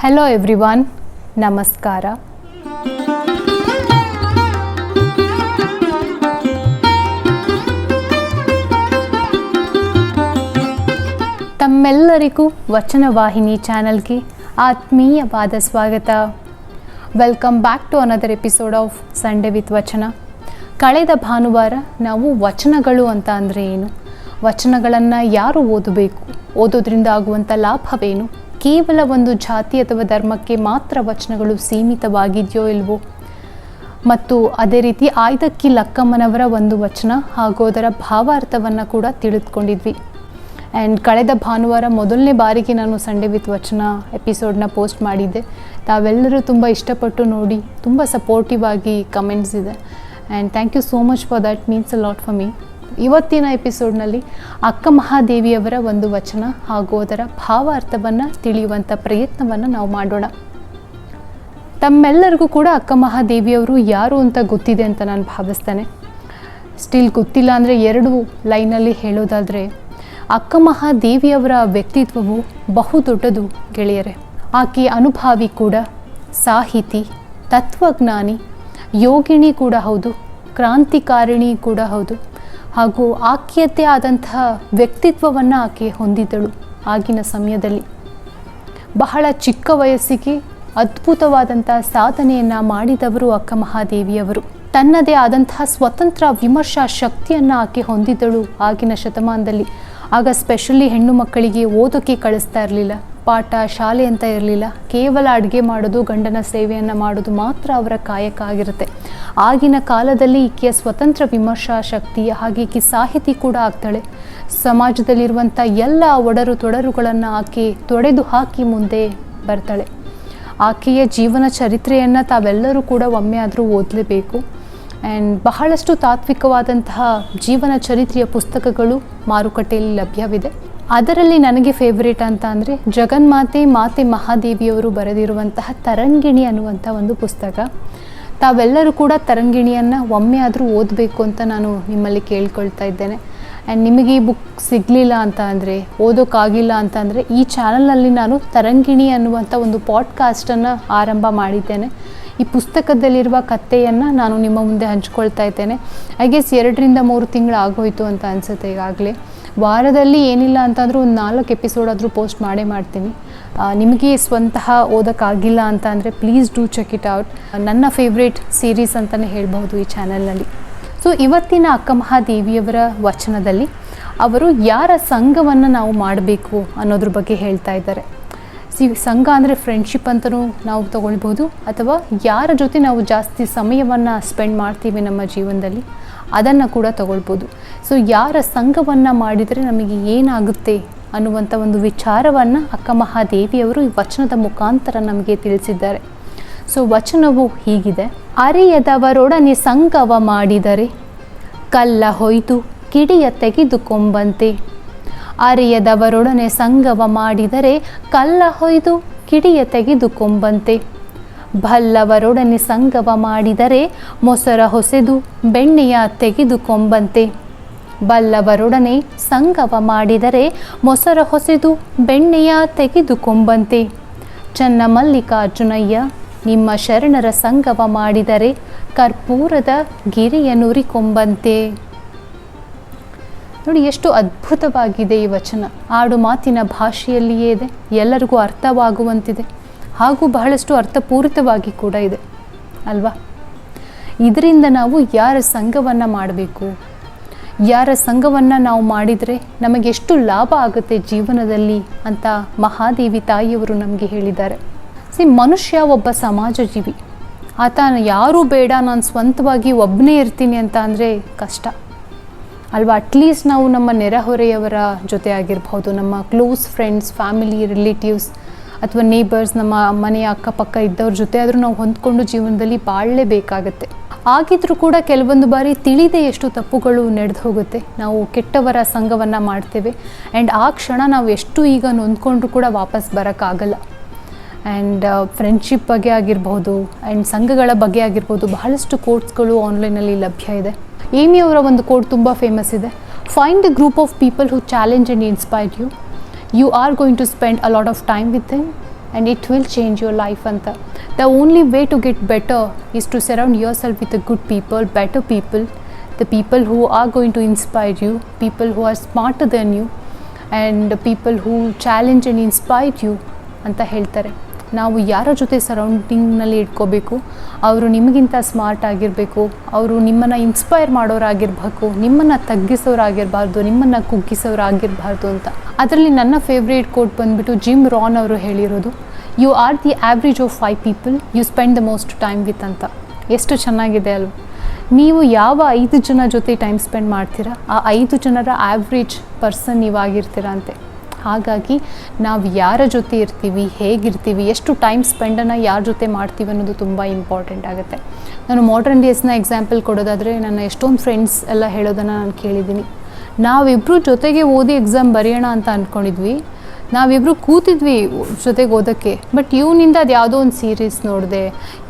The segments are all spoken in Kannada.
ಹಲೋ ಎವ್ರಿವಾನ್ ನಮಸ್ಕಾರ ತಮ್ಮೆಲ್ಲರಿಗೂ ವಚನವಾಹಿನಿ ಚಾನಲ್ಗೆ ಆತ್ಮೀಯವಾದ ಸ್ವಾಗತ. Welcome back to another episode of Sunday with Vachana ಕಳೆದ ಭಾನುವಾರ ನಾವು ವಚನಗಳು ಅಂತ ಅಂದರೆ ಏನು? ವಚನಗಳನ್ನು ಯಾರು ಓದಬೇಕು? ಓದೋದ್ರಿಂದ ಆಗುವಂಥ ಲಾಭವೇನು? ಕೇವಲ ಒಂದು ಜಾತಿ ಅಥವಾ ಧರ್ಮಕ್ಕೆ ಮಾತ್ರ ವಚನಗಳು ಸೀಮಿತವಾಗಿದೆಯೋ ಇಲ್ವೋ? ಮತ್ತು ಅದೇ ರೀತಿ ಆಯ್ದಕ್ಕಿ ಲಕ್ಕಮ್ಮನವರ ಒಂದು ವಚನ ಹಾಗೂ ಅದರ ಭಾವಾರ್ಥವನ್ನು ಕೂಡ ತಿಳಿದುಕೊಂಡಿದ್ವಿ. ಆ್ಯಂಡ್ ಕಳೆದ ಭಾನುವಾರ ಮೊದಲನೇ ಬಾರಿಗೆ ನಾನು ಸಂಡೇ ವಿತ್ ವಚನ ಎಪಿಸೋಡ್ನ ಪೋಸ್ಟ್ ಮಾಡಿದ್ದೆ. ತಾವೆಲ್ಲರೂ ತುಂಬ ಇಷ್ಟಪಟ್ಟು ನೋಡಿ, ತುಂಬ ಸಪೋರ್ಟಿವ್ ಆಗಿ ಕಮೆಂಟ್ಸ್ ಇದೆ. And thank you so much for that means a lot for me ಇವತ್ತಿನ ಎಪಿಸೋಡ್ನಲ್ಲಿ ಅಕ್ಕ ಮಹಾದೇವಿಯವರ ಒಂದು ವಚನ ಹಾಗೂ ಅದರ ಭಾವಾರ್ಥವನ್ನು ತಿಳಿಯುವಂಥ ಪ್ರಯತ್ನವನ್ನು ನಾವು ಮಾಡೋಣ. ತಮ್ಮೆಲ್ಲರಿಗೂ ಕೂಡ ಅಕ್ಕ ಮಹಾದೇವಿಯವರು ಯಾರು ಅಂತ ಗೊತ್ತಿದೆ ಅಂತ ನಾನು ಭಾವಿಸ್ತೇನೆ. ಸ್ಟಿಲ್ ಗೊತ್ತಿಲ್ಲ ಅಂದರೆ ಎರಡು ಲೈನಲ್ಲಿ ಹೇಳೋದಾದರೆ, ಅಕ್ಕ ಮಹಾದೇವಿಯವರ ವ್ಯಕ್ತಿತ್ವವು ಬಹುದೊಡ್ಡದು ಗೆಳೆಯರೆ. ಆಕೆ ಅನುಭಾವಿ ಕೂಡ, ಸಾಹಿತಿ, ತತ್ವಜ್ಞಾನಿ, ಯೋಗಿಣಿ ಕೂಡ ಹೌದು, ಕ್ರಾಂತಿಕಾರಿಣಿ ಕೂಡ ಹೌದು. ಹಾಗೂ ಆಕೆಯದ್ದೇ ಆದಂತಹ ವ್ಯಕ್ತಿತ್ವವನ್ನು ಆಕೆ ಹೊಂದಿದ್ದಳು ಆಗಿನ ಸಮಯದಲ್ಲಿ. ಬಹಳ ಚಿಕ್ಕ ವಯಸ್ಸಿಗೆ ಅದ್ಭುತವಾದಂಥ ಸಾಧನೆಯನ್ನು ಮಾಡಿದವರು ಅಕ್ಕ ಮಹಾದೇವಿಯವರು. ತನ್ನದೇ ಆದಂತಹ ಸ್ವತಂತ್ರ ವಿಮರ್ಶಾ ಶಕ್ತಿಯನ್ನು ಆಕೆ ಹೊಂದಿದ್ದಳು ಆಗಿನ ಶತಮಾನದಲ್ಲಿ. ಆಗ ಸ್ಪೆಷಲಿ ಹೆಣ್ಣು ಮಕ್ಕಳಿಗೆ ಓದೋಕ್ಕೆ ಕಳಿಸ್ತಾ ಇರಲಿಲ್ಲ. ಪಾಠ ಶಾಲೆ ಅಂತ ಇರಲಿಲ್ಲ. ಕೇವಲ ಅಡುಗೆ ಮಾಡೋದು, ಗಂಡನ ಸೇವೆಯನ್ನು ಮಾಡೋದು ಮಾತ್ರ ಅವರ ಕಾಯಕ ಆಗಿರುತ್ತೆ ಆಗಿನ ಕಾಲದಲ್ಲಿ ಈಕೆಯ ಸ್ವತಂತ್ರ ವಿಮರ್ಶಾ ಶಕ್ತಿ ಹಾಗೆ ಈಕೆ ಸಾಹಿತಿ ಕೂಡ ಆಗ್ತಾಳೆ. ಸಮಾಜದಲ್ಲಿರುವಂಥ ಎಲ್ಲ ಒಡರು ತೊಡರುಗಳನ್ನು ಆಕೆ ತೊಡೆದು ಹಾಕಿ ಮುಂದೆ ಬರ್ತಾಳೆ. ಆಕೆಯ ಜೀವನ ಚರಿತ್ರೆಯನ್ನು ತಾವೆಲ್ಲರೂ ಕೂಡ ಒಮ್ಮೆ ಆದರೂ ಓದಲೇಬೇಕು. ಆ್ಯಂಡ್ ಬಹಳಷ್ಟು ತಾತ್ವಿಕವಾದಂತಹ ಜೀವನ ಚರಿತ್ರೆಯ ಪುಸ್ತಕಗಳು ಮಾರುಕಟ್ಟೆಯಲ್ಲಿ ಲಭ್ಯವಿದೆ. ಅದರಲ್ಲಿ ನನಗೆ ಫೇವ್ರೇಟ್ ಅಂತ ಅಂದರೆ ಜಗನ್ಮಾತೆ, ಮಾತೆ ಮಹಾದೇವಿಯವರು ಬರೆದಿರುವಂತಹ ತರಂಗಿಣಿ ಅನ್ನುವಂಥ ಒಂದು ಪುಸ್ತಕ. ತಾವೆಲ್ಲರೂ ಕೂಡ ತರಂಗಿಣಿಯನ್ನು ಒಮ್ಮೆ ಆದರೂ ಓದಬೇಕು ಅಂತ ನಾನು ನಿಮ್ಮಲ್ಲಿ ಕೇಳ್ಕೊಳ್ತಾ ಇದ್ದೇನೆ. ಆ್ಯಂಡ್ ನಿಮಗೆ ಈ ಬುಕ್ ಸಿಗಲಿಲ್ಲ ಅಂತ ಅಂದರೆ ಓದೋಕ್ಕಾಗಿಲ್ಲ ಅಂತ ಅಂದರೆ ಈ ಚಾನಲಲ್ಲಿ ನಾನು ತರಂಗಿಣಿ ಅನ್ನುವಂಥ ಒಂದು ಪಾಡ್ಕಾಸ್ಟನ್ನು ಆರಂಭ ಮಾಡಿದ್ದೇನೆ. ಈ ಪುಸ್ತಕದಲ್ಲಿರುವ ಕಥೆಯನ್ನು ನಾನು ನಿಮ್ಮ ಮುಂದೆ ಹಂಚ್ಕೊಳ್ತಾ ಇದ್ದೇನೆ. ಐ ಗೆಸ್ ಎರಡರಿಂದ ಮೂರು ತಿಂಗಳು ಆಗೋಯ್ತು ಅಂತ ಅನಿಸುತ್ತೆ ಈಗಾಗಲೇ. ವಾರದಲ್ಲಿ ಏನಿಲ್ಲ ಅಂತಂದರೂ ಒಂದು ನಾಲ್ಕು ಎಪಿಸೋಡ್ ಆದರೂ ಪೋಸ್ಟ್ ಮಾಡೇ ಮಾಡ್ತೀನಿ. ನಿಮಗೆ ಸ್ವಂತಹ ಓದೋಕ್ಕಾಗಿಲ್ಲ ಅಂತ ಅಂದರೆ please do check it out ನನ್ನ ಫೇವ್ರೇಟ್ ಸೀರೀಸ್ ಅಂತಲೇ ಹೇಳ್ಬೋದು ಈ ಚಾನಲ್ನಲ್ಲಿ ಸೊ ಇವತ್ತಿನ ಅಕ್ಕ ಮಹಾದೇವಿಯವರ ವಚನದಲ್ಲಿ ಅವರು ಯಾರ ಸಂಘವನ್ನು ನಾವು ಮಾಡಬೇಕು ಅನ್ನೋದ್ರ ಬಗ್ಗೆ ಹೇಳ್ತಾ ಇದ್ದಾರೆ. ಸಿ ಸಂಘ ಅಂದರೆ ಫ್ರೆಂಡ್ಶಿಪ್ ಅಂತಲೂ ನಾವು ತಗೊಳ್ಬೋದು ಅಥವಾ ಯಾರ ಜೊತೆ ನಾವು ಜಾಸ್ತಿ ಸಮಯವನ್ನು ಸ್ಪೆಂಡ್ ಮಾಡ್ತೀವಿ ನಮ್ಮ ಜೀವನದಲ್ಲಿ, ಅದನ್ನು ಕೂಡ ತಗೊಳ್ಬೋದು ಸೊ ಯಾರ ಸಂಘವನ್ನು ಮಾಡಿದರೆ ನಮಗೆ ಏನಾಗುತ್ತೆ ಅನ್ನುವಂಥ ಒಂದು ವಿಚಾರವನ್ನು ಅಕ್ಕ ಮಹಾದೇವಿಯವರು ಈ ವಚನದ ಮುಖಾಂತರ ನಮಗೆ ತಿಳಿಸಿದ್ದಾರೆ. ಸೊ ವಚನವು ಹೀಗಿದೆ. ಅರಿಯದವರೊಡನೆ ಸಂಘವ ಮಾಡಿದರೆ, ಕಲ್ಲ ಹೊಯ್ದು ಕಿಡಿಯ ತೆಗೆದುಕೊಂಬಂತೆ ಅರಿಯದವರೊಡನೆ ಸಂಗವ ಮಾಡಿದರೆ ಕಲ್ಲ ಹೊಯ್ದು ಕಿಡಿಯ ತೆಗೆದುಕೊಂಬಂತೆ. ಬಲ್ಲವರೊಡನೆ ಸಂಗವ ಮಾಡಿದರೆ ಮೊಸರ ಹೊಸೆದು ಬೆಣ್ಣೆಯ ತೆಗೆದುಕೊಂಬಂತೆ. ಬಲ್ಲವರೊಡನೆ ಸಂಗವ ಮಾಡಿದರೆ ಮೊಸರ ಹೊಸೆದು ಬೆಣ್ಣೆಯ ತೆಗೆದುಕೊಂಬಂತೆ. ಚನ್ನ ಮಲ್ಲಿಕಾರ್ಜುನಯ್ಯ ನಿಮ್ಮ ಶರಣರ ಸಂಗವ ಮಾಡಿದರೆ ಕರ್ಪೂರದ ಗಿರಿಯ ನುರಿಕೊಂಬಂತೆ. ನೋಡಿ, ಎಷ್ಟು ಅದ್ಭುತವಾಗಿದೆ ಈ ವಚನ. ಆಡು ಮಾತಿನ ಭಾಷೆಯಲ್ಲಿಯೇ ಇದೆ, ಎಲ್ಲರಿಗೂ ಅರ್ಥವಾಗುವಂತಿದೆ, ಹಾಗೂ ಬಹಳಷ್ಟು ಅರ್ಥಪೂರಿತವಾಗಿ ಕೂಡ ಇದೆ, ಅಲ್ವಾ? ಇದರಿಂದ ನಾವು ಯಾರ ಸಂಘವನ್ನು ಮಾಡಬೇಕು? ಯಾರ ಸಂಘವನ್ನು ನಾವು ಮಾಡಿದರೆ ನಮಗೆ ಎಷ್ಟು ಲಾಭ ಆಗುತ್ತೆ ಜೀವನದಲ್ಲಿ ಅಂತ ಮಹಾದೇವಿ ತಾಯಿಯವರು ನಮಗೆ ಹೇಳಿದ್ದಾರೆ. ಸಿ, ಮನುಷ್ಯ ಒಬ್ಬ ಸಮಾಜ ಜೀವಿ ಆತ ಯಾರೂ ಬೇಡ, ನಾನು ಸ್ವಂತವಾಗಿ ಒಬ್ಬನೇ ಇರ್ತೀನಿ ಅಂತ ಅಂದರೆ ಕಷ್ಟ. ಅಲ್ವಾ ಅಟ್ಲೀಸ್ಟ್ ನಾವು ನಮ್ಮ ನೆರೆಹೊರೆಯವರ ಜೊತೆ ಆಗಿರ್ಬೋದು ನಮ್ಮ ಕ್ಲೋಸ್ ಫ್ರೆಂಡ್ಸ್ ಫ್ಯಾಮಿಲಿ ರಿಲೇಟಿವ್ಸ್ ಅಥವಾ ನೇಬರ್ಸ್ ನಮ್ಮ ಮನೆಯ ಅಕ್ಕಪಕ್ಕ ಇದ್ದವ್ರ ಜೊತೆ ಆದರೂ ನಾವು ಹೊಂದ್ಕೊಂಡು ಜೀವನದಲ್ಲಿ ಬಾಳಲೇಬೇಕಾಗತ್ತೆ. ಆಗಿದ್ರೂ ಕೂಡ ಕೆಲವೊಂದು ಬಾರಿ ತಿಳಿದೇ ಎಷ್ಟು ತಪ್ಪುಗಳು ನಡೆದು ಹೋಗುತ್ತೆ. ನಾವು ಕೆಟ್ಟವರ ಸಂಘವನ್ನು ಮಾಡ್ತೇವೆ. ಆ್ಯಂಡ್ ಆ ಕ್ಷಣ ನಾವು ಎಷ್ಟು ಈಗ ನೊಂದ್ಕೊಂಡ್ರೂ ಕೂಡ ವಾಪಸ್ ಬರೋಕ್ಕಾಗಲ್ಲ. ಆ್ಯಂಡ್ ಫ್ರೆಂಡ್ಶಿಪ್ ಬಗ್ಗೆ ಆಗಿರ್ಬೋದು ಆ್ಯಂಡ್ ಸಂಘಗಳ ಬಗ್ಗೆ ಆಗಿರ್ಬೋದು ಬಹಳಷ್ಟು ಕೋರ್ಸ್ಗಳು ಆನ್ಲೈನಲ್ಲಿ ಲಭ್ಯ ಇದೆ. ಏಮಿ ಅವರ ಒಂದು ಕೋಡ್ ತುಂಬ ಫೇಮಸ್ ಇದೆ. Find the group of people who challenge and inspire you you are going to spend a lot of time with him and it will change your life ಅಂತ the only way to get better is to surround your self with a good people better people the people who are going to inspire you people who are smart then you and people who challenge and inspire you ಅಂತ ಹೇಳ್ತಾರೆ. ನಾವು ಯಾರ ಜೊತೆ ಸರೌಂಡಿಂಗ್ನಲ್ಲಿ ಇಟ್ಕೋಬೇಕು? ಅವರು ನಿಮಗಿಂತ ಸ್ಮಾರ್ಟ್ ಆಗಿರಬೇಕು. ಅವರು ನಿಮ್ಮನ್ನು ಇನ್ಸ್ಪೈರ್ ಮಾಡೋರಾಗಿರ್ಬೇಕು. ನಿಮ್ಮನ್ನು ತಗ್ಗಿಸೋರಾಗಿರಬಾರ್ದು, ನಿಮ್ಮನ್ನು ಕುಗ್ಗಿಸೋರಾಗಿರಬಾರ್ದು ಅಂತ. ಅದರಲ್ಲಿ ನನ್ನ ಫೇವ್ರೇಟ್ ಕೋಟ್ ಬಂದುಬಿಟ್ಟು ಜಿಮ್ ರಾನ್ ಅವರು ಹೇಳಿರೋದು you are the average of five people you spend the most time with ಅಂತ. ಎಷ್ಟು ಚೆನ್ನಾಗಿದೆ ಅಲ್ವ? ನೀವು ಯಾವ ಐದು ಜನ ಜೊತೆ ಟೈಮ್ ಸ್ಪೆಂಡ್ ಮಾಡ್ತೀರಾ? ಆ ಐದು ಜನರ ಆ್ಯಾವ್ರೇಜ್ ಪರ್ಸನ್ ನೀವಾಗಿರ್ತೀರ ಅಂತೆ. ಹಾಗಾಗಿ ನಾವು ಯಾರ ಜೊತೆ ಇರ್ತೀವಿ, ಹೇಗಿರ್ತೀವಿ, ಎಷ್ಟು ಟೈಮ್ ಸ್ಪೆಂಡನ್ನು ಯಾರ ಜೊತೆ ಮಾಡ್ತೀವಿ ಅನ್ನೋದು ತುಂಬ ಇಂಪಾರ್ಟೆಂಟ್ ಆಗುತ್ತೆ. ನಾನು ಮಾಡರ್ನ್ ಡೇಸ್ನ ಎಕ್ಸಾಂಪಲ್ ಕೊಡೋದಾದರೆ ನನ್ನ ಎಷ್ಟೊಂದು ಫ್ರೆಂಡ್ಸ್ ಎಲ್ಲ ಹೇಳೋದನ್ನು ನಾನು ಕೇಳಿದ್ದೀನಿ. ನಾವಿಬ್ಬರು ಜೊತೆಗೆ ಓದಿ ಎಕ್ಸಾಮ್ ಬರೆಯೋಣ ಅಂತ ಅಂದ್ಕೊಂಡಿದ್ವಿ ನಾವಿಬ್ಬರು ಕೂತಿದ್ವಿ ಜೊತೆಗೆ ಓದೋಕ್ಕೆ ಬಟ್ ಇವನಿಂದ ಅದು ಯಾವುದೋ ಒಂದು ಸೀರೀಸ್ ನೋಡಿದೆ,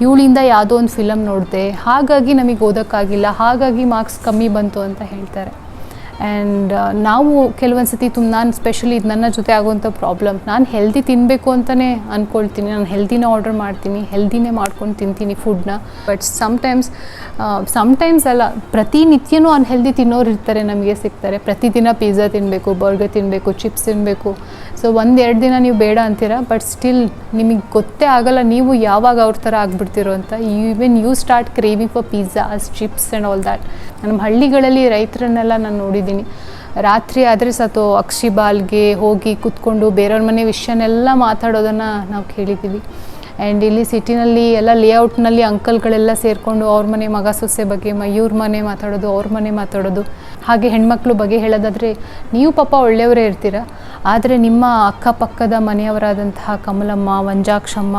ಇವಳಿಂದ ಯಾವುದೋ ಒಂದು ಫಿಲಮ್ ನೋಡಿದೆ, ಹಾಗಾಗಿ ನಮಗೆ ಓದೋಕ್ಕಾಗಿಲ್ಲ, ಹಾಗಾಗಿ ಮಾರ್ಕ್ಸ್ ಕಮ್ಮಿ ಬಂತು ಅಂತ ಹೇಳ್ತಾರೆ. ಆ್ಯಂಡ್ ನಾವು ಕೆಲವೊಂದು ಸತಿ ತುಂಬ, ನಾನು ಸ್ಪೆಷಲಿ ಇದು ನನ್ನ ಜೊತೆ ಆಗುವಂಥ ಪ್ರಾಬ್ಲಮ್ ನಾನು ಹೆಲ್ದಿ ತಿನ್ನಬೇಕು ಅಂತಲೇ ಅಂದ್ಕೊಳ್ತೀನಿ ನಾನು ಹೆಲ್ದಿನ ಆರ್ಡರ್ ಮಾಡ್ತೀನಿ ಹೆಲ್ದಿನೇ ಮಾಡ್ಕೊಂಡು ತಿಂತೀನಿ ಫುಡ್ನ ಬಟ್ ಸಮ್ಟೈಮ್ಸ್ ಸಮ್ಟೈಮ್ಸ್ ಅಲ್ಲ, ಪ್ರತಿನಿತ್ಯನೂ ಅನ್ಹೆಲ್ದಿ ತಿನ್ನೋರು ಇರ್ತಾರೆ ನಮಗೆ ಸಿಗ್ತಾರೆ. ಪ್ರತಿದಿನ ಪಿಜ್ಜಾ ತಿನ್ನಬೇಕು ಬರ್ಗರ್ ತಿನ್ನಬೇಕು ಚಿಪ್ಸ್ ತಿನ್ನಬೇಕು ಸೊ ಒಂದು ಎರಡು ದಿನ ನೀವು ಬೇಡ ಅಂತೀರಾ? ಬಟ್ ಸ್ಟಿಲ್ ನಿಮಗೆ ಗೊತ್ತೇ ಆಗಲ್ಲ ನೀವು ಯಾವಾಗ ಅವ್ರ ಥರ ಆಗ್ಬಿಡ್ತಿರೋ ಅಂತ. Even you start craving for pizzas chips and all that ನಮ್ಮ ಹಳ್ಳಿಗಳಲ್ಲಿ ರೈತರನ್ನೆಲ್ಲ ನಾನು ನೋಡಿದ್ದೀನಿ. ರಾತ್ರಿ ಆದರೆ ಸತು ಅಕ್ಷಿಬಾಲ್ಗೆ ಹೋಗಿ ಕೂತ್ಕೊಂಡು ಬೇರೆಯವ್ರ ಮನೆ ವಿಷಯನೆಲ್ಲ ಮಾತಾಡೋದನ್ನು ನಾವು ಕೇಳಿದ್ದೀವಿ. ಆ್ಯಂಡ್ ಇಲ್ಲಿ ಸಿಟಿನಲ್ಲಿ ಎಲ್ಲ ಲೇಔಟ್ನಲ್ಲಿ ಅಂಕಲ್ಗಳೆಲ್ಲ ಸೇರಿಕೊಂಡು ಅವ್ರ ಮನೆ ಮಗ ಸೊಸೆ ಬಗ್ಗೆ, ಮ ಇವ್ರ ಮನೆ ಮಾತಾಡೋದು, ಅವ್ರ ಮನೆ ಮಾತಾಡೋದು. ಹಾಗೆ ಹೆಣ್ಮಕ್ಳು ಬಗ್ಗೆ ಹೇಳೋದಾದರೆ, ನೀವು ಪಾಪ ಒಳ್ಳೆಯವರೇ ಇರ್ತೀರ? ಆದರೆ ನಿಮ್ಮ ಅಕ್ಕಪಕ್ಕದ ಮನೆಯವರಾದಂತಹ ಕಮಲಮ್ಮ, ವಂಜಾಕ್ಷಮ್ಮ,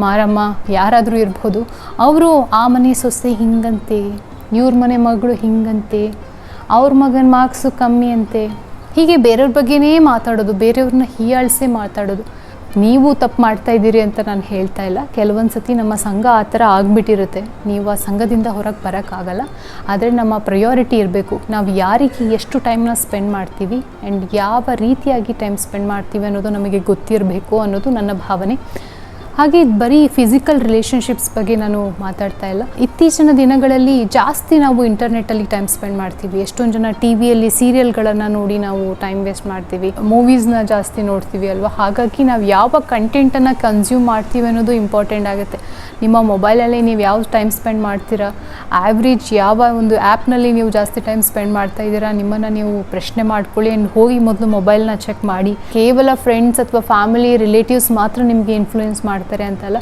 ಮಾರಮ್ಮ ಯಾರಾದರೂ ಇರ್ಬೋದು, ಅವರು ಆ ಮನೆ ಸೊಸೆ ಹಿಂಗಂತೆ, ಇವ್ರ ಮನೆ ಮಗಳು ಹಿಂಗಂತೆ, ಅವ್ರ ಮಗನ ಮಾರ್ಕ್ಸು ಕಮ್ಮಿ ಅಂತೆ. ಹೀಗೆ ಬೇರೆಯವ್ರ ಬಗ್ಗೆನೇ ಮಾತಾಡೋದು ಬೇರೆಯವ್ರನ್ನ ಹೀಯಾಳಿಸೇ ಮಾತಾಡೋದು. ನೀವು ತಪ್ಪು ಮಾಡ್ತಾ ಇದ್ದೀರಿ ಅಂತ ನಾನು ಹೇಳ್ತಾ ಇಲ್ಲ. ಕೆಲವೊಂದು ಸತಿ ನಮ್ಮ ಸಂಘ ಆ ಥರ ಆಗಿಬಿಟ್ಟಿರುತ್ತೆ. ನೀವು ಆ ಸಂಘದಿಂದ ಹೊರಗೆ ಬರೋಕ್ಕಾಗಲ್ಲ. ಆದರೆ ನಮ್ಮ ಪ್ರಯಾರಿಟಿ ಇರಬೇಕು. ನಾವು ಯಾರಿಗೆ ಎಷ್ಟು ಟೈಮ್ನ ಸ್ಪೆಂಡ್ ಮಾಡ್ತೀವಿ ಆ್ಯಂಡ್ ಯಾವ ರೀತಿಯಾಗಿ ಟೈಮ್ ಸ್ಪೆಂಡ್ ಮಾಡ್ತೀವಿ ಅನ್ನೋದು ನಮಗೆ ಗೊತ್ತಿರಬೇಕು ಅನ್ನೋದು ನನ್ನ ಭಾವನೆ. ಹಾಗೆ ಬರೀ ಫಿಸಿಕಲ್ ರಿಲೇಷನ್ಶಿಪ್ಸ್ ಬಗ್ಗೆ ನಾನು ಮಾತಾಡ್ತಾ ಇಲ್ಲ. ಇತ್ತೀಚಿನ ದಿನಗಳಲ್ಲಿ ಜಾಸ್ತಿ ನಾವು ಇಂಟರ್ನೆಟ್ಟಲ್ಲಿ ಟೈಮ್ ಸ್ಪೆಂಡ್ ಮಾಡ್ತೀವಿ. ಎಷ್ಟೊಂದು ಜನ ಟಿ ವಿಯಲ್ಲಿ ಸೀರಿಯಲ್ಗಳನ್ನು ನೋಡಿ ನಾವು ಟೈಮ್ ವೇಸ್ಟ್ ಮಾಡ್ತೀವಿ. ಮೂವೀಸ್ನ ಜಾಸ್ತಿ ನೋಡ್ತೀವಿ ಅಲ್ವಾ? ಹಾಗಾಗಿ ನಾವು ಯಾವ ಕಂಟೆಂಟನ್ನು ಕನ್ಸ್ಯೂಮ್ ಮಾಡ್ತೀವಿ ಅನ್ನೋದು ಇಂಪಾರ್ಟೆಂಟ್ ಆಗುತ್ತೆ. ನಿಮ್ಮ ಮೊಬೈಲಲ್ಲಿ ನೀವು ಯಾವ ಟೈಮ್ ಸ್ಪೆಂಡ್ ಮಾಡ್ತೀರಾ? ಆ್ಯಾವ್ರೇಜ್ ಯಾವ ಒಂದು ಆ್ಯಪ್ನಲ್ಲಿ ನೀವು ಜಾಸ್ತಿ ಟೈಮ್ ಸ್ಪೆಂಡ್ ಮಾಡ್ತಾ ಇದ್ದೀರಾ? ನಿಮ್ಮನ್ನು ನೀವು ಪ್ರಶ್ನೆ ಮಾಡ್ಕೊಳ್ಳಿ ಆ್ಯಂಡ್ ಹೋಗಿ ಮೊದಲು ಮೊಬೈಲ್ನ ಚೆಕ್ ಮಾಡಿ. ಕೇವಲ ಫ್ರೆಂಡ್ಸ್ ಅಥವಾ ಫ್ಯಾಮಿಲಿ ರಿಲೇಟಿವ್ಸ್ ಮಾತ್ರ ನಿಮಗೆ ಇನ್ಫ್ಲೂಯೆನ್ಸ್ ಮಾಡ್ತಾರೆ ಅಂತಲ್ಲ,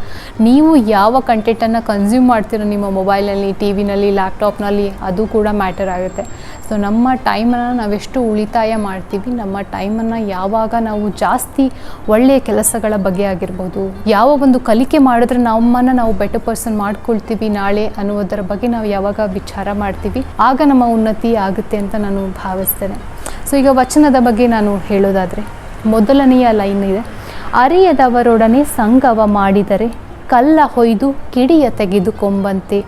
ನೀವು ಯಾವ ಕಂಟೆಂಟನ್ನು ಕನ್ಸ್ಯೂಮ್ ಮಾಡ್ತೀರೋ ನಿಮ್ಮ ಮೊಬೈಲಲ್ಲಿ ಟಿ ವಿನಲ್ಲಿ ಲ್ಯಾಪ್ಟಾಪ್ನಲ್ಲಿ ಅದು ಕೂಡ ಮ್ಯಾಟರ್ ಆಗುತ್ತೆ. ಸೊ ನಮ್ಮ ಟೈಮನ್ನು ನಾವೆಷ್ಟು ಉಳಿತಾಯ ಮಾಡ್ತೀವಿ, ನಮ್ಮ ಟೈಮನ್ನು ಯಾವಾಗ ನಾವು ಜಾಸ್ತಿ ಒಳ್ಳೆಯ ಕೆಲಸಗಳ ಬಗ್ಗೆ ಆಗಿರ್ಬೋದು, ಯಾವ ಒಂದು ಕಲಿಕೆ ಮಾಡಿದ್ರೆ ನಮ್ಮನ್ನು ನಾವು ಬೆಟರ್ ಪರ್ಸನ್ ಮಾಡ್ಕೊಳ್ತೀವಿ ನಾಳೆ ಅನ್ನೋದರ ಬಗ್ಗೆ ನಾವು ಯಾವಾಗ ವಿಚಾರ ಮಾಡ್ತೀವಿ, ಆಗ ನಮ್ಮ ಉನ್ನತಿ ಆಗುತ್ತೆ ಅಂತ ನಾನು ಭಾವಿಸ್ತೇನೆ. ಸೊ ಈಗ ವಚನದ ಬಗ್ಗೆ ನಾನು ಹೇಳೋದಾದರೆ, ಮೊದಲನೆಯ ಲೈನ್ ಇದೆ ಅರಿಯದವರೊಡನೆ ಸಂಗವ ಮಾಡಿದರೆ ಕಲ್ಲ ಹೊಯ್ದು ಕಿಡಿಯ ತೆಗೆದುಕೊಂಬಂತೆ.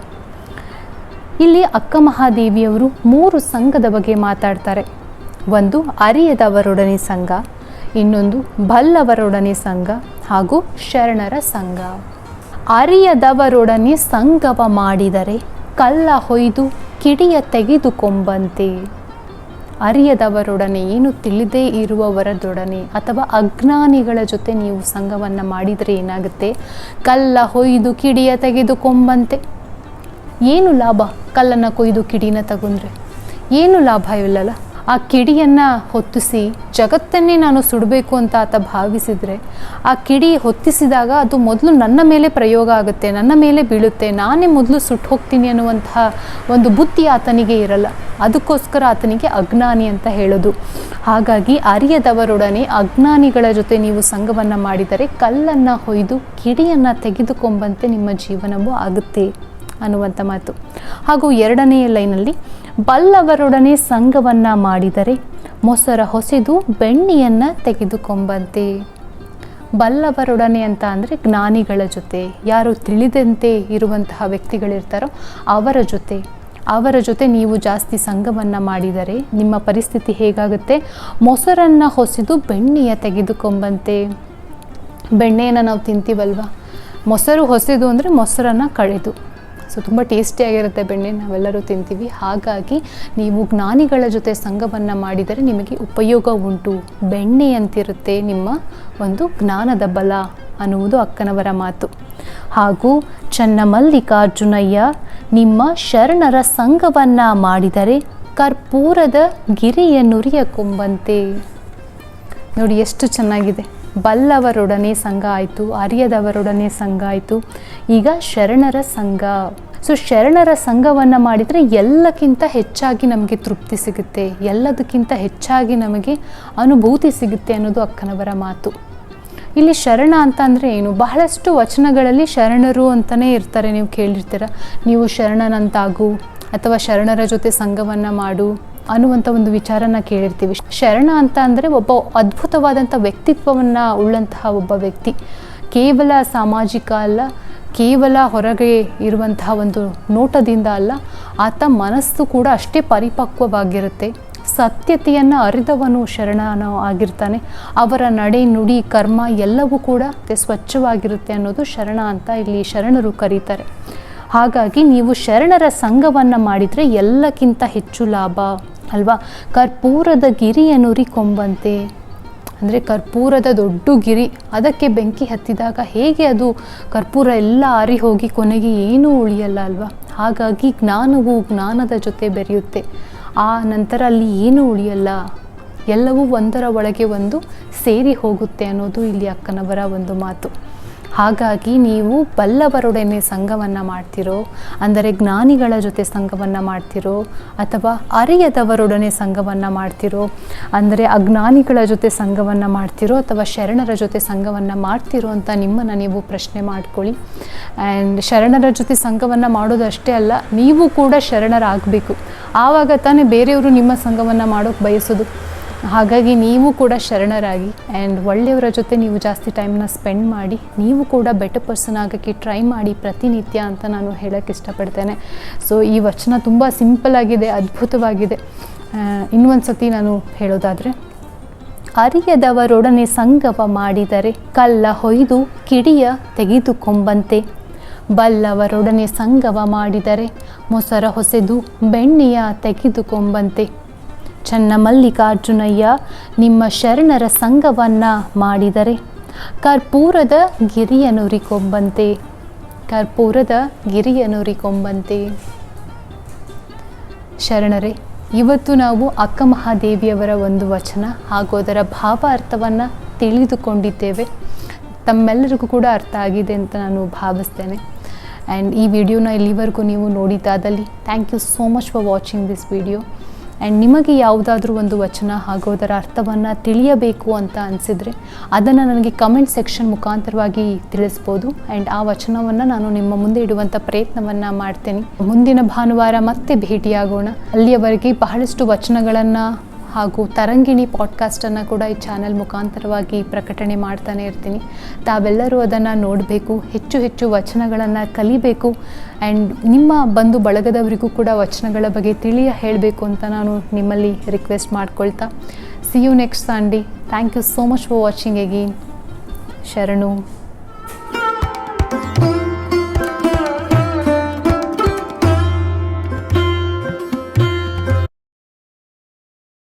ಇಲ್ಲಿ ಅಕ್ಕ ಮಹಾದೇವಿಯವರು ಮೂರು ಸಂಘದ ಬಗ್ಗೆ ಮಾತಾಡ್ತಾರೆ. ಒಂದು ಅರಿಯದವರೊಡನೆ ಸಂಘ, ಇನ್ನೊಂದು ಬಲ್ಲವರೊಡನೆ ಸಂಘ ಹಾಗೂ ಶರಣರ ಸಂಘ. ಅರಿಯದವರೊಡನೆ ಸಂಗವ ಮಾಡಿದರೆ ಕಲ್ಲ ಹೊಯ್ದು ಕಿಡಿಯ ತೆಗೆದುಕೊಂಬಂತೆ. ಅರಿಯದವರೊಡನೆ, ಏನು ತಿಳಿದೇ ಇರುವವರದೊಡನೆ ಅಥವಾ ಅಜ್ಞಾನಿಗಳ ಜೊತೆ ನೀವು ಸಂಘವನ್ನು ಮಾಡಿದರೆ ಏನಾಗುತ್ತೆ? ಕಲ್ಲ ಹೊಯ್ದು ಕಿಡಿಯ ತೆಗೆದುಕೊಂಬಂತೆ ಏನು ಲಾಭ ಕಲ್ಲನ್ನು ಕೊಯ್ದು ಕಿಡಿನ ತಗೊಂಡ್ರೆ? ಏನು ಲಾಭ ಇಲ್ಲಲ್ಲ? ಆ ಕಿಡಿಯನ್ನು ಹೊತ್ತಿಸಿ ಜಗತ್ತನ್ನೇ ನಾನು ಸುಡಬೇಕು ಅಂತ ಆತ ಭಾವಿಸಿದರೆ, ಆ ಕಿಡಿ ಹೊತ್ತಿಸಿದಾಗ ಅದು ಮೊದಲು ನನ್ನ ಮೇಲೆ ಪ್ರಯೋಗ ಆಗುತ್ತೆ, ನನ್ನ ಮೇಲೆ ಬೀಳುತ್ತೆ, ನಾನೇ ಮೊದಲು ಸುಟ್ಟು ಹೋಗ್ತೀನಿ ಅನ್ನುವಂತಹ ಒಂದು ಬುದ್ಧಿ ಆತನಿಗೆ ಇರಲ್ಲ. ಅದಕ್ಕೋಸ್ಕರ ಆತನಿಗೆ ಅಜ್ಞಾನಿ ಅಂತ ಹೇಳೋದು. ಹಾಗಾಗಿ ಅರಿಯದವರೊಡನೆ ಅಜ್ಞಾನಿಗಳ ಜೊತೆ ನೀವು ಸಂಘವನ್ನು ಮಾಡಿದರೆ ಕಲ್ಲನ್ನು ಹೊಯ್ದು ಕಿಡಿಯನ್ನು ತೆಗೆದುಕೊಂಬಂತೆ ನಿಮ್ಮ ಜೀವನವೂ ಆಗುತ್ತೆ ಅನ್ನುವಂಥ ಮಾತು. ಹಾಗೂ ಎರಡನೆಯ ಲೈನಲ್ಲಿ ಬಲ್ಲವರೊಡನೆ ಸಂಘವನ್ನು ಮಾಡಿದರೆ ಮೊಸರ ಹೊಸೆದು ಬೆಣ್ಣೆಯನ್ನು ತೆಗೆದುಕೊಂಬಂತೆ. ಬಲ್ಲವರೊಡನೆ ಅಂತ ಅಂದರೆ ಜ್ಞಾನಿಗಳ ಜೊತೆ. ಯಾರು ತಿಳಿದಂತೆ ಇರುವಂತಹ ವ್ಯಕ್ತಿಗಳಿರ್ತಾರೋ ಅವರ ಜೊತೆ. ಅವರ ಜೊತೆ ನೀವು ಜಾಸ್ತಿ ಸಂಘವನ್ನು ಮಾಡಿದರೆ ನಿಮ್ಮ ಪರಿಸ್ಥಿತಿ ಹೇಗಾಗುತ್ತೆ? ಮೊಸರನ್ನು ಹೊಸೆದು ಬೆಣ್ಣೆಯ ತೆಗೆದುಕೊಂಬಂತೆ. ಬೆಣ್ಣೆಯನ್ನು ನಾವು ತಿಂತೀವಲ್ವ? ಮೊಸರು ಹೊಸಿದು ಅಂದರೆ ಮೊಸರನ್ನು ಕಳೆದು. ಸೊ ತುಂಬ ಟೇಸ್ಟಿಯಾಗಿರುತ್ತೆ ಬೆಣ್ಣೆ, ನಾವೆಲ್ಲರೂ ತಿಂತೀವಿ. ಹಾಗಾಗಿ ನೀವು ಜ್ಞಾನಿಗಳ ಜೊತೆ ಸಂಘವನ್ನು ಮಾಡಿದರೆ ನಿಮಗೆ ಉಪಯೋಗ ಉಂಟು. ಬೆಣ್ಣೆ ಅಂತಿರುತ್ತೆ ನಿಮ್ಮ ಒಂದು ಜ್ಞಾನದ ಬಲ ಅನ್ನುವುದು ಅಕ್ಕನವರ ಮಾತು. ಹಾಗೂ ಚನ್ನಮಲ್ಲಿಕಾರ್ಜುನಯ್ಯ, ನಿಮ್ಮ ಶರಣರ ಸಂಘವನ್ನು ಮಾಡಿದರೆ ಕರ್ಪೂರದ ಗಿರಿಯ ನುರಿಯ ಕೊಂಬಂತೆ. ನೋಡಿ, ಎಷ್ಟು ಚೆನ್ನಾಗಿದೆ. ಬಲ್ಲವರೊಡನೆ ಸಂಘ ಆಯಿತು, ಅರಿಯದವರೊಡನೆ ಸಂಘ ಆಯಿತು. ಈಗ ಶರಣರ ಸಂಘ. ಸೊ ಶರಣರ ಸಂಘವನ್ನು ಮಾಡಿದರೆ ಎಲ್ಲಕ್ಕಿಂತ ಹೆಚ್ಚಾಗಿ ನಮಗೆ ತೃಪ್ತಿ ಸಿಗುತ್ತೆ. ಎಲ್ಲದಕ್ಕಿಂತ ಹೆಚ್ಚಾಗಿ ನಮಗೆ ಅನುಭೂತಿ ಸಿಗುತ್ತೆ ಅನ್ನೋದು ಅಕ್ಕನವರ ಮಾತು. ಇಲ್ಲಿ ಶರಣ ಅಂತ ಅಂದರೆ ಏನು? ಬಹಳಷ್ಟು ವಚನಗಳಲ್ಲಿ ಶರಣರು ಅಂತಲೇ ಇರ್ತಾರೆ. ನೀವು ಕೇಳಿರ್ತೀರ. ನೀವು ಶರಣನಂತಾಗು ಅಥವಾ ಶರಣರ ಜೊತೆ ಸಂಘವನ್ನು ಮಾಡು. ಅನ್ನುವಂಥ ಒಂದು ವಿಚಾರನ ಕೇಳಿರ್ತೀವಿ. ಶರಣ ಅಂತ ಅಂದರೆ ಒಬ್ಬ ಅದ್ಭುತವಾದಂಥ ವ್ಯಕ್ತಿತ್ವವನ್ನು ಉಳ್ಳಂತಹ ಒಬ್ಬ ವ್ಯಕ್ತಿ. ಕೇವಲ ಸಾಮಾಜಿಕ ಅಲ್ಲ, ಕೇವಲ ಹೊರಗೆ ಇರುವಂತಹ ಒಂದು ನೋಟದಿಂದ ಅಲ್ಲ, ಆತ ಮನಸ್ಸು ಕೂಡ ಅಷ್ಟೇ ಪರಿಪಕ್ವವಾಗಿರುತ್ತೆ. ಸತ್ಯತೆಯನ್ನು ಅರಿದವನು ಶರಣನು ಆಗಿರ್ತಾನೆ. ಅವರ ನಡೆ, ನುಡಿ, ಕರ್ಮ ಎಲ್ಲವೂ ಕೂಡ ಸ್ವಚ್ಛವಾಗಿರುತ್ತೆ ಅನ್ನೋದು ಶರಣ ಅಂತ ಇಲ್ಲಿ ಶರಣರು ಕರೀತಾರೆ. ಹಾಗಾಗಿ ನೀವು ಶರಣರ ಸಂಘವನ್ನು ಮಾಡಿದರೆ ಎಲ್ಲಕ್ಕಿಂತ ಹೆಚ್ಚು ಲಾಭ ಅಲ್ವಾ? ಕರ್ಪೂರದ ಗಿರಿಯನುರಿ ಕೊಂಬಂತೆ. ಅಂದರೆ ಕರ್ಪೂರದ ದೊಡ್ಡ ಗಿರಿ. ಅದಕ್ಕೆ ಬೆಂಕಿ ಹತ್ತಿದಾಗ ಹೇಗೆ ಅದು ಕರ್ಪೂರ ಎಲ್ಲ ಆರಿ ಹೋಗಿ ಕೊನೆಗೆ ಏನೂ ಉಳಿಯಲ್ಲ ಅಲ್ವಾ? ಹಾಗಾಗಿ ಜ್ಞಾನವು ಜ್ಞಾನದ ಜೊತೆ ಬೆರೆಯುತ್ತೆ. ಆ ನಂತರ ಅಲ್ಲಿ ಏನೂ ಉಳಿಯಲ್ಲ. ಎಲ್ಲವೂ ಒಂದರ ಒಳಗೆ ಒಂದು ಸೇರಿ ಹೋಗುತ್ತೆ ಅನ್ನೋದು ಇಲ್ಲಿ ಅಕ್ಕನವರ ಒಂದು ಮಾತು. ಹಾಗಾಗಿ ನೀವು ಬಲ್ಲವರೊಡನೆ ಸಂಘವನ್ನು ಮಾಡ್ತಿರೋ, ಅಂದರೆ ಜ್ಞಾನಿಗಳ ಜೊತೆ ಸಂಘವನ್ನು ಮಾಡ್ತಿರೋ, ಅಥವಾ ಅರಿಯದವರೊಡನೆ ಸಂಘವನ್ನು ಮಾಡ್ತಿರೋ, ಅಂದರೆ ಅಜ್ಞಾನಿಗಳ ಜೊತೆ ಸಂಘವನ್ನು ಮಾಡ್ತಿರೋ, ಅಥವಾ ಶರಣರ ಜೊತೆ ಸಂಘವನ್ನು ಮಾಡ್ತಿರೋ ಅಂತ ನಿಮ್ಮನ್ನು ನೀವು ಪ್ರಶ್ನೆ ಮಾಡ್ಕೊಳ್ಳಿ. ಆ್ಯಂಡ್ ಶರಣರ ಜೊತೆ ಸಂಘವನ್ನು ಮಾಡೋದಷ್ಟೇ ಅಲ್ಲ, ನೀವು ಕೂಡ ಶರಣರಾಗಬೇಕು. ಆವಾಗ ತಾನೇ ಬೇರೆಯವರು ನಿಮ್ಮ ಸಂಘವನ್ನು ಮಾಡೋಕ್ಕೆ ಬಯಸೋದು. ಹಾಗಾಗಿ ನೀವು ಕೂಡ ಶರಣರಾಗಿ ಆ್ಯಂಡ್ ಒಳ್ಳೆಯವರ ಜೊತೆ ನೀವು ಜಾಸ್ತಿ ಟೈಮ್ನ ಸ್ಪೆಂಡ್ ಮಾಡಿ, ನೀವು ಕೂಡ ಬೆಟರ್ ಪರ್ಸನ್ ಆಗೋಕ್ಕೆ ಟ್ರೈ ಮಾಡಿ ಪ್ರತಿನಿತ್ಯ ಅಂತ ನಾನು ಹೇಳೋಕ್ಕೆ ಇಷ್ಟಪಡ್ತೇನೆ. ಸೊ ಈ ವಚನ ತುಂಬ ಸಿಂಪಲ್ ಆಗಿದೆ, ಅದ್ಭುತವಾಗಿದೆ. ಇನ್ನೊಂದು ಸತಿ ನಾನು ಹೇಳೋದಾದರೆ, ಅರಿಯದವರೊಡನೆ ಸಂಗವ ಮಾಡಿದರೆ ಕಲ್ಲ ಹೊಯ್ದು ಕಿಡಿಯ ತೆಗೆದುಕೊಂಬಂತೆ. ಬಲ್ಲವರೊಡನೆ ಸಂಗವ ಮಾಡಿದರೆ ಮೊಸರ ಹೊಸೆದು ಬೆಣ್ಣೆಯ ತೆಗೆದುಕೊಂಬಂತೆ. ಚನ್ನಮಲ್ಲಿಕಾರ್ಜುನಯ್ಯ ನಿಮ್ಮ ಶರಣರ ಸಂಘವನ್ನು ಮಾಡಿದರೆ. ಕರ್ಪೂರದ ಗಿರಿಯನುರಿಕೊಂಬಂತೆ ಕರ್ಪೂರದ ಗಿರಿಯನುರಿಕೊಂಬಂತೆ. ಶರಣರೇ, ಇವತ್ತು ನಾವು ಅಕ್ಕ ಮಹಾದೇವಿಯವರ ಒಂದು ವಚನ ಹಾಗೂ ಅದರ ಭಾವಾರ್ಥವನ್ನು ತಿಳಿದುಕೊಂಡಿದ್ದೇವೆ. ತಮ್ಮೆಲ್ಲರಿಗೂ ಕೂಡ ಅರ್ಥ ಆಗಿದೆ ಅಂತ ನಾನು ಭಾವಿಸ್ತೇನೆ. ಆ್ಯಂಡ್ ಈ ವಿಡಿಯೋನ ಇಲ್ಲಿವರೆಗೂ ನೀವು ನೋಡಿದ್ದಾದಲ್ಲಿ thank you so much for watching this video and ನಿಮಗೆ ಯಾವುದಾದ್ರೂ ಒಂದು ವಚನ ಹಾಗೂ ಅದರ ಅರ್ಥವನ್ನು ತಿಳಿಯಬೇಕು ಅಂತ ಅನಿಸಿದರೆ ಅದನ್ನು ನನಗೆ ಕಮೆಂಟ್ ಸೆಕ್ಷನ್ ಮುಖಾಂತರವಾಗಿ ತಿಳಿಸ್ಬೋದು. ಆ್ಯಂಡ್ ಆ ವಚನವನ್ನು ನಾನು ನಿಮ್ಮ ಮುಂದೆ ಇಡುವಂಥ ಪ್ರಯತ್ನವನ್ನು ಮಾಡ್ತೇನೆ. ಮುಂದಿನ ಭಾನುವಾರ ಮತ್ತೆ ಭೇಟಿಯಾಗೋಣ. ಅಲ್ಲಿಯವರೆಗೆ ಬಹಳಷ್ಟು ವಚನಗಳನ್ನು ಹಾಗೂ ತರಂಗಿಣಿ ಪಾಡ್ಕಾಸ್ಟನ್ನು ಕೂಡ ಈ ಚಾನೆಲ್ ಮುಖಾಂತರವಾಗಿ ಪ್ರಕಟಣೆ ಮಾಡ್ತಾನೆ ಇರ್ತೀನಿ. ತಾವೆಲ್ಲರೂ ಅದನ್ನು ನೋಡಬೇಕು, ಹೆಚ್ಚು ಹೆಚ್ಚು ವಚನಗಳನ್ನು ಕಲಿಬೇಕು ಆ್ಯಂಡ್ ನಿಮ್ಮ ಬಂಧು ಬಳಗದವರಿಗೂ ಕೂಡ ವಚನಗಳ ಬಗ್ಗೆ ತಿಳಿಯ ಹೇಳಬೇಕು ಅಂತ ನಾನು ನಿಮ್ಮಲ್ಲಿ ರಿಕ್ವೆಸ್ಟ್ ಮಾಡ್ಕೊಳ್ತಾ. See you next Sunday thank you so much for watching again ಶರಣು.